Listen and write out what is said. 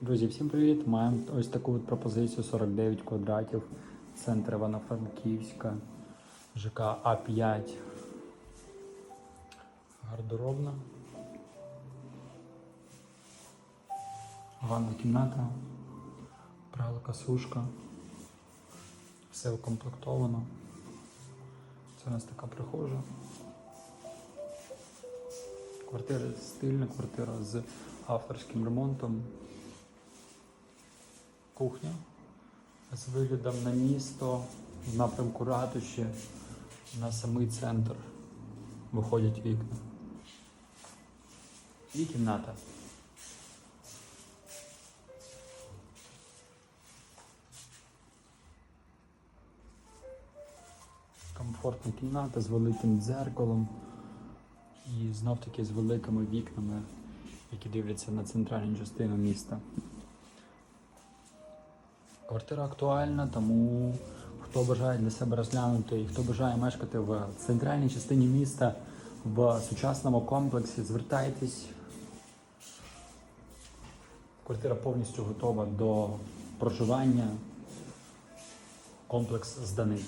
Друзі, всім привіт! Маємо ось таку от пропозицію 49 квадратів, центр Івано-Франківська, ЖК А5. Гардеробна. Ванна кімната, пралка, сушка. Все укомплектовано. Це у нас така прихожа. Квартира стильна, квартира з авторським ремонтом. Кухня з виглядом на місто, в напрямку ратуші, на самий центр виходять вікна. І кімната. Комфортна кімната з великим дзеркалом і знов таки з великими вікнами, які дивляться на центральну частину міста. Квартира актуальна, тому хто бажає для себе розглянути і хто бажає мешкати в центральній частині міста в сучасному комплексі, звертайтесь. Квартира повністю готова до проживання. Комплекс зданий.